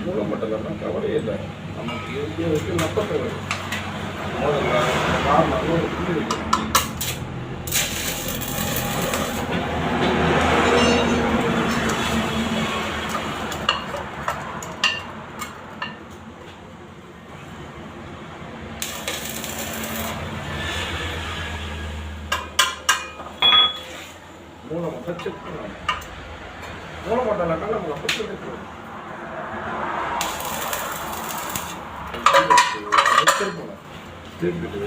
மூலம் மட்டும்தான் கவலை இல்லை. நமக்கு இயற்கையாக நப்ப கவலை மூலம் காரணம் புள்ளி வைக்கணும் மட்டும் இல்லைன்னா நமக்கு அப்போ செக் பண்ணணும் திருப்பணும் திருப்பிட்டு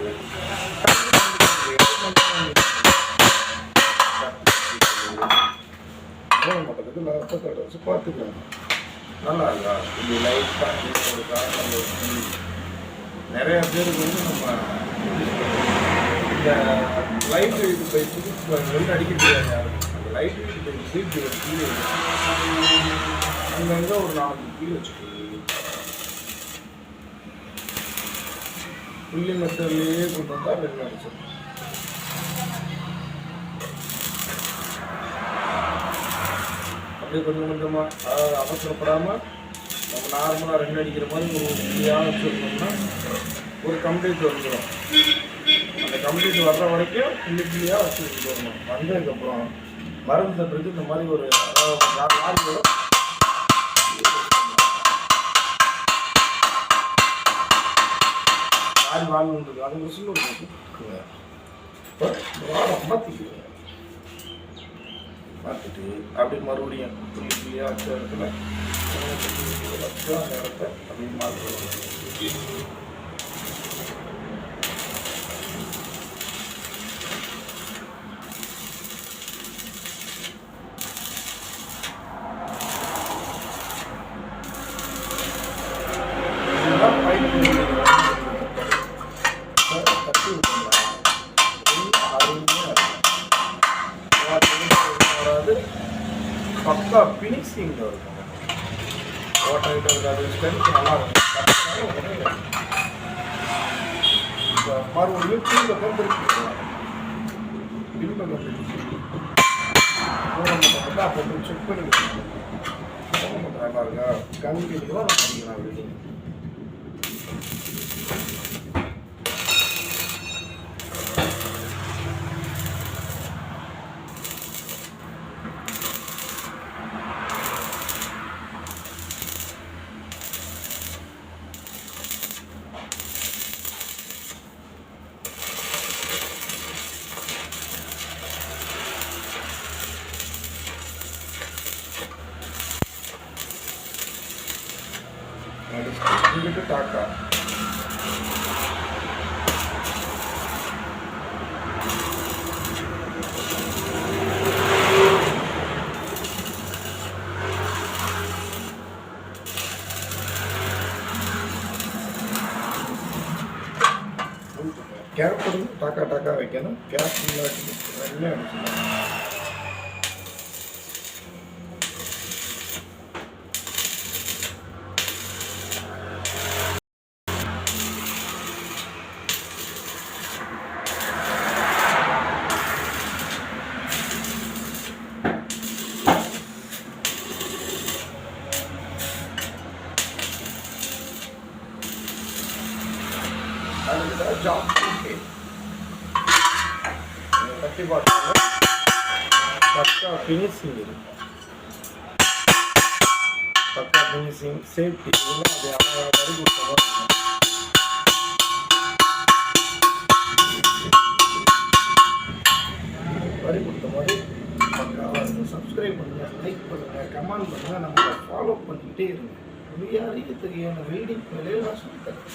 வச்சு பார்த்துக்கலாம். நல்லா இருக்கா? இப்படி லைட்டாக இருக்கா நம்ம நிறைய பேருக்கு வந்து நம்ம இந்த லைட் வெயிட் பைப்புக்கு ரெண்டு அடிக்க முடியாது யாரும் அந்த லைட் வெயிட் பைப் சீட்டு கீழே அங்கங்கே ஒரு நாலு கீழே வச்சுக்கோங்க புள்ளி மெத்தர்லேயே கொண்டு வந்தால் வெளில அடிச்சிடும் அப்படியே கொஞ்சம் கொஞ்சமாக அதாவது அவசரப்படாமல் நம்ம நார்மலாக ரெண்டு அடிக்கிற மாதிரி ஒரு ஃப்ரீயாக வச்சுருந்தோம்னா ஒரு கம்ப்ளீட் வந்துடும் கம்ப்ளீட் வர்ற வரைக்கும் புள்ளி புள்ளியாக வச்சுட்டு வரணும். வந்ததுக்கப்புறம் மருந்து தட்டுறதுக்கு இந்த மாதிரி ஒரு அதாவது நாலு நாள் ஆறு வாழ் உண்டு அது விசில் ஒரு கொடுக்குங்க இப்போ மாற்றிக்குங்க மாற்றிட்டு அப்படி மறுபடியும் புள்ளி புள்ளியாக வச்ச இடத்துல வச்சு அந்த இடத்த அப்படி மாற்றணும் பக்கா ஃபினிஷிங் இருக்கும். ஓட்டை கிட்ட இருக்காது ஸ்ட்ரென்த் நல்லா இருக்கும். மறுபடியும் பின்பக்கம் திருப்பிக்கலாம் பின்பக்கம் திருப்பி அப்போ போய் செக் பண்ணி நல்லா இருக்கா? கண்டிப்பாக நம்ம നമുക്ക് താക്കാം ക്യാപ്പ് ടാക്ക ടാക്ക വയ്ക്കണം ക്യാപ്പ് നല്ലതാണ് கேப் வைக்கணும் ரெண்டுமே அடிச்சுக்கணும் அதுக்கு ஜாப் ஓகே கட்டி பாட்டு பக்கா ஃபினிஷிங் இருக்கு பக்கா ஃபினிஷிங் சேஃப்டி இதெல்லாம் அது அவங்க வரி கொடுத்த மாதிரி இருக்கும். வரி கொடுத்த மாதிரி பக்காவாக இருக்கும் சப்ஸ்கிரைப் பண்ணுங்கள் லைக் பண்ணுங்கள் கமெண்ட் பண்ணுங்கள் நம்மளை ஃபாலோ பண்ணிக்கிட்டே இருங்க முடியாத தெரியல ரீடிங் வேலையை நான் சொல்லித்தரேன்